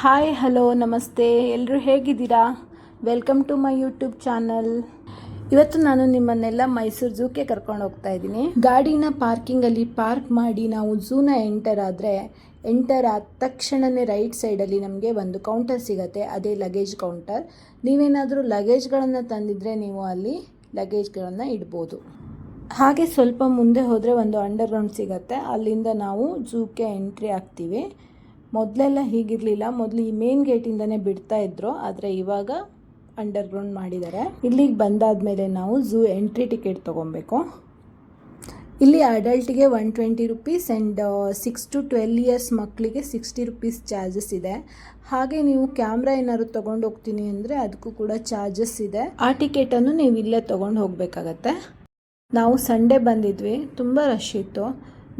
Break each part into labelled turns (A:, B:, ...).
A: Hi hello ನಮಸ್ತೆ. ಎಲ್ಲರೂ ಹೇಗಿದ್ದೀರಾ? Welcome to my YouTube channel ಇವತ್ತು ನಾನು ನಿಮ್ಮನ್ನೆಲ್ಲ ಮೈಸೂರು ಝೂಕ್ಕೆ ಕರ್ಕೊಂಡು ಹೋಗ್ತಾ ಇದ್ದೀನಿ. ಗಾಡಿನ ಪಾರ್ಕಿಂಗಲ್ಲಿ ಪಾರ್ಕ್ ಮಾಡಿ ನಾವು ಝೂನ ಎಂಟರ್ ಆದರೆ ಎಂಟರ್ ಆದ ತಕ್ಷಣವೇ ರೈಟ್ ಸೈಡಲ್ಲಿ ನಮಗೆ ಒಂದು ಕೌಂಟರ್ ಸಿಗುತ್ತೆ. ಅದೇ ಲಗೇಜ್ ಕೌಂಟರ್ ನೀವೇನಾದರೂ ಲಗೇಜ್ಗಳನ್ನು ತಂದಿದ್ರೆ ನೀವು ಅಲ್ಲಿ ಲಗೇಜ್ಗಳನ್ನು ಇಡ್ಬೋದು. ಹಾಗೆ ಸ್ವಲ್ಪ ಮುಂದೆ ಹೋದರೆ ಒಂದು ಅಂಡರ್ಗ್ರೌಂಡ್ ಸಿಗುತ್ತೆ. ಅಲ್ಲಿಂದ ನಾವು ಝೂಕ್ಕೆ ಎಂಟ್ರಿ ಆಗ್ತೀವಿ ಮೊದಲೆಲ್ಲ ಹೀಗಿರಲಿಲ್ಲ. ಮೊದಲು ಈ ಮೇನ್ ಗೇಟಿಂದನೇ ಬಿಡ್ತಾ ಇದ್ರು. ಆದರೆ ಇವಾಗ ಅಂಡರ್ಗ್ರೌಂಡ್ ಮಾಡಿದ್ದಾರೆ. ಇಲ್ಲಿಗೆ ಬಂದಾದಮೇಲೆ ನಾವು ಝೂ ಎಂಟ್ರಿ ಟಿಕೆಟ್ ತೊಗೊಬೇಕು. ಇಲ್ಲಿ ಅಡಲ್ಟಿಗೆ one twenty rupees and six to twelve years ಮಕ್ಕಳಿಗೆ ಸಿಕ್ಸ್ಟಿ ರುಪೀಸ್ ಚಾರ್ಜಸ್ ಇದೆ. ಹಾಗೆ ನೀವು ಕ್ಯಾಮ್ರಾ ಏನಾದ್ರು ತೊಗೊಂಡು ಹೋಗ್ತೀನಿ ಅಂದರೆ ಅದಕ್ಕೂ ಕೂಡ ಚಾರ್ಜಸ್ ಇದೆ. ಆ ಟಿಕೆಟನ್ನು ನೀವು ಇಲ್ಲೇ ತೊಗೊಂಡು ಹೋಗಬೇಕಾಗತ್ತೆ. ನಾವು ಸಂಡೇ ಬಂದಿದ್ವಿ. ತುಂಬ ರಶ್ ಇತ್ತು.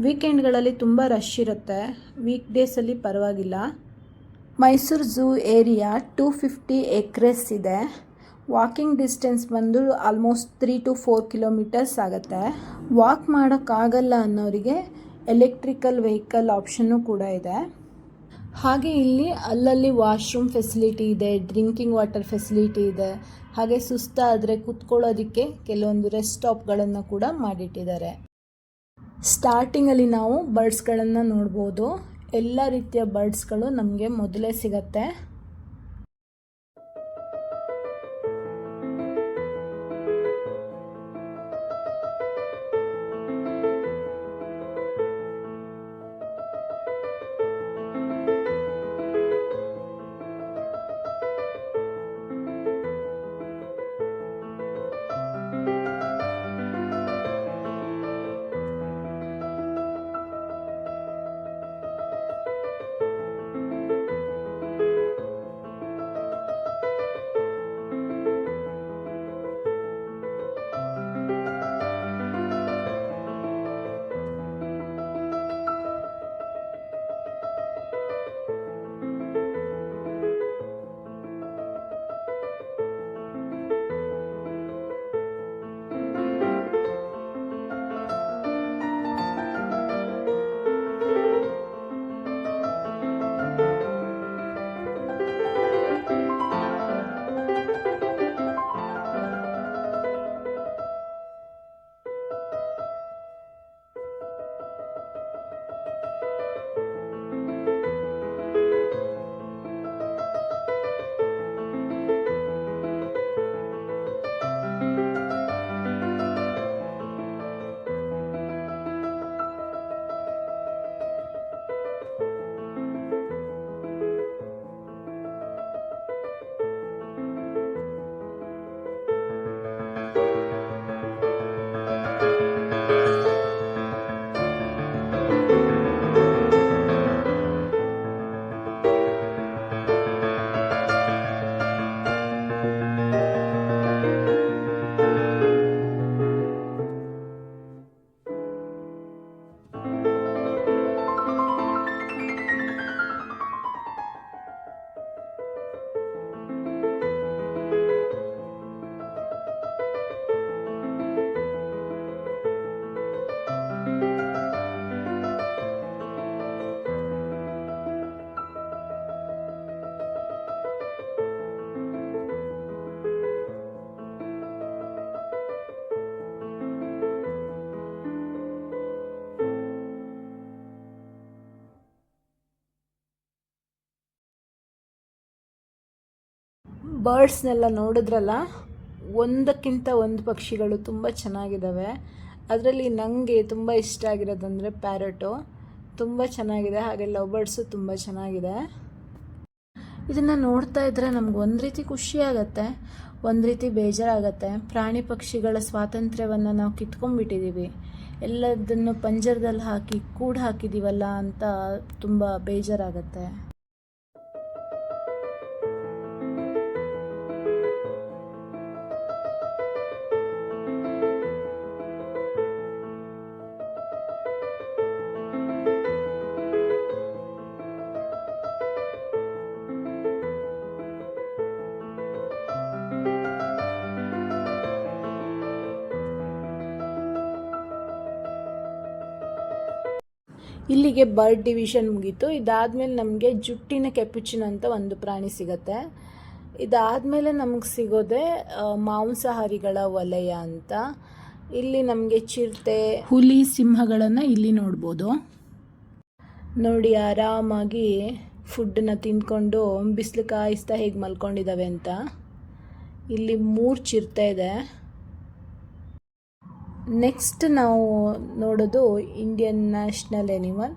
A: ವೀಕೆಂಡ್ಗಳಲ್ಲಿ ತುಂಬ ರಶ್ ಇರುತ್ತೆ. ವೀಕ್ ಡೇಸಲ್ಲಿ ಪರವಾಗಿಲ್ಲ. Mysuru zoo area two fifty acres ಇದೆ. ವಾಕಿಂಗ್ ಡಿಸ್ಟೆನ್ಸ್ ಬಂದು almost three to four kilometres ಆಗುತ್ತೆ. ವಾಕ್ ಮಾಡೋಕ್ಕಾಗಲ್ಲ ಅನ್ನೋರಿಗೆ ಎಲೆಕ್ಟ್ರಿಕಲ್ ವೆಹಿಕಲ್ ಆಪ್ಷನ್ನು ಕೂಡ ಇದೆ. ಹಾಗೆ ಇಲ್ಲಿ ಅಲ್ಲಲ್ಲಿ ವಾಶ್ರೂಮ್ ಫೆಸಿಲಿಟಿ ಇದೆ ಡ್ರಿಂಕಿಂಗ್ ವಾಟರ್ ಫೆಸಿಲಿಟಿ ಇದೆ. ಹಾಗೆ ಸುಸ್ತಾದರೆ ಕುತ್ಕೊಳ್ಳೋದಕ್ಕೆ ಕೆಲವೊಂದು ರೆಸ್ಟ್ ಸ್ಟಾಪ್ಗಳನ್ನು ಕೂಡ ಮಾಡಿಟ್ಟಿದ್ದಾರೆ. ಸ್ಟಾರ್ಟಿಂಗಲ್ಲಿ ನಾವು ಬರ್ಡ್ಸ್ಗಳನ್ನು ನೋಡ್ಬೋದು. ಎಲ್ಲ ರೀತಿಯ ಬರ್ಡ್ಸ್ಗಳು ನಮಗೆ ಮೊದಲೇ ಸಿಗತ್ತೆ. ಬರ್ಡ್ಸ್ನೆಲ್ಲ ನೋಡಿದ್ರಲ್ಲ, ಒಂದಕ್ಕಿಂತ ಒಂದು ಪಕ್ಷಿಗಳು ತುಂಬ ಚೆನ್ನಾಗಿದ್ದಾವೆ ಅದರಲ್ಲಿ ನನಗೆ ತುಂಬ ಇಷ್ಟ ಆಗಿರೋದಂದರೆ ಪ್ಯಾರಟು. ತುಂಬ ಚೆನ್ನಾಗಿದೆ, ಹಾಗೆ ಲವ್ ಬರ್ಡ್ಸು ತುಂಬ ಚೆನ್ನಾಗಿದೆ. ಇದನ್ನು ನೋಡ್ತಾ ಇದ್ದರೆ ನಮ್ಗೆ ಒಂದು ರೀತಿ ಖುಷಿ ಆಗುತ್ತೆ, ಒಂದು ರೀತಿ ಬೇಜಾರಾಗತ್ತೆ. ಪ್ರಾಣಿ ಪಕ್ಷಿಗಳ ಸ್ವಾತಂತ್ರ್ಯವನ್ನು ನಾವು ಕಿತ್ಕೊಂಡ್ಬಿಟ್ಟಿದ್ದೀವಿ ಎಲ್ಲದನ್ನು ಪಂಜರದಲ್ಲಿ ಹಾಕಿ, ಕೂಡು ಹಾಕಿದ್ದೀವಲ್ಲ ಅಂತ ತುಂಬ ಬೇಜಾರಾಗತ್ತೆ. ಇಲ್ಲಿಗೆ ಬರ್ಡ್ ಡಿವಿಷನ್ ಮುಗೀತು. ಇದಾದಮೇಲೆ ನಮಗೆ ಜುಟ್ಟಿನ ಕೆಪುಚಿನ ಅಂತ ಒಂದು ಪ್ರಾಣಿ ಸಿಗತ್ತೆ. ಇದಾದಮೇಲೆ ನಮಗೆ ಸಿಗೋದೆ ಮಾಂಸಾಹಾರಿಗಳ ವಲಯ ಅಂತ. ಇಲ್ಲಿ ನಮಗೆ ಚಿರತೆ, ಹುಲಿ ಸಿಂಹಗಳನ್ನು ಇಲ್ಲಿ ನೋಡ್ಬೋದು. ನೋಡಿ, ಆರಾಮಾಗಿ ಫುಡ್ಡನ್ನ ತಿಂದ್ಕೊಂಡು ಬಿಸಿಲು ಕಾಯಿಸ್ತಾ ಹೇಗೆ ಮಲ್ಕೊಂಡಿದ್ದಾವೆ ಅಂತ. ಇಲ್ಲಿ ಮೂರು ಚಿರತೆ ಇದೆ. ನೆಕ್ಸ್ಟ್ ನಾವು ನೋಡೋದು ಇಂಡಿಯನ್ ನ್ಯಾಷನಲ್ ಎನಿಮಲ್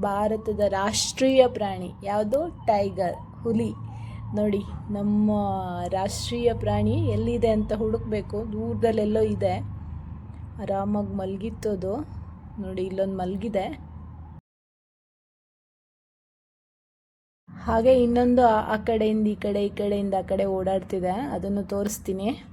A: ಭಾರತದ ರಾಷ್ಟ್ರೀಯ ಪ್ರಾಣಿ. ಯಾವುದು? ಟೈಗರ್ ಹುಲಿ. ನೋಡಿ, ನಮ್ಮ ರಾಷ್ಟ್ರೀಯ ಪ್ರಾಣಿ ಎಲ್ಲಿದೆ ಅಂತ ಹುಡುಕಬೇಕು. ದೂರದಲ್ಲೆಲ್ಲೋ ಇದೆ. ಆರಾಮಾಗಿ ಮಲಗಿತ್ತದು. ನೋಡಿ, ಇಲ್ಲೊಂದು ಮಲಗಿದೆ. ಹಾಗೆ ಇನ್ನೊಂದು ಆ- ಕಡೆಯಿಂದ ಈ ಕಡೆ, ಈ ಕಡೆಯಿಂದ ಆ ಕಡೆ ಓಡಾಡ್ತಿದೆ. ಅದನ್ನು ತೋರಿಸ್ತೀನಿ.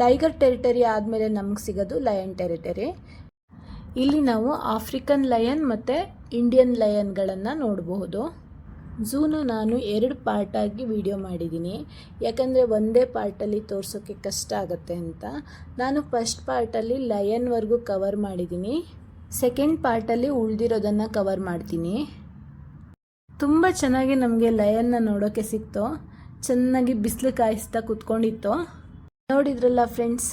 A: ಟೈಗರ್ ಟೆರಿಟರಿ ಆದಮೇಲೆ ನಮಗೆ ಸಿಗೋದು ಲಯನ್ ಟೆರಿಟರಿ. ಇಲ್ಲಿ ನಾವು ಆಫ್ರಿಕನ್ ಲಯನ್ ಮತ್ತು ಇಂಡಿಯನ್ ಲಯನ್ಗಳನ್ನು ನೋಡಬಹುದು. ಝೂನು ನಾನು ಎರಡು ಪಾರ್ಟಾಗಿ ವಿಡಿಯೋ ಮಾಡಿದ್ದೀನಿ. ಯಾಕಂದರೆ ಒಂದೇ ಪಾರ್ಟಲ್ಲಿ ತೋರಿಸೋಕ್ಕೆ ಕಷ್ಟ ಆಗುತ್ತೆ ಅಂತ. ನಾನು ಫಸ್ಟ್ ಪಾರ್ಟಲ್ಲಿ ಲಯನ್ವರೆಗೂ ಕವರ್ ಮಾಡಿದ್ದೀನಿ. ಸೆಕೆಂಡ್ ಪಾರ್ಟಲ್ಲಿ ಉಳಿದಿರೋದನ್ನು ಕವರ್ ಮಾಡ್ತೀನಿ. ತುಂಬ ಚೆನ್ನಾಗಿ ನಮಗೆ ಲಯನ್ನ ನೋಡೋಕ್ಕೆ ಸಿಕ್ತು. ಚೆನ್ನಾಗಿ ಬಿಸಿಲು ಕಾಯಿಸ್ತಾ ಕುತ್ಕೊಂಡಿತ್ತು. ನೋಡಿದ್ರಲ್ಲ ಫ್ರೆಂಡ್ಸ್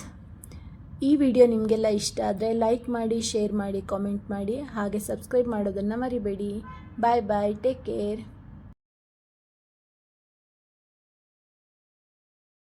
A: ಈ ವಿಡಿಯೋ ನಿಮಗೆಲ್ಲ ಇಷ್ಟ ಆದರೆ ಲೈಕ್ ಮಾಡಿ ಶೇರ್ ಮಾಡಿ ಕಾಮೆಂಟ್ ಮಾಡಿ, ಹಾಗೆ ಸಬ್ಸ್ಕ್ರೈಬ್ ಮಾಡೋದನ್ನು ಮರಿಬೇಡಿ. ಬಾಯ್ ಬಾಯ್ ಟೇಕ್ ಕೇರ್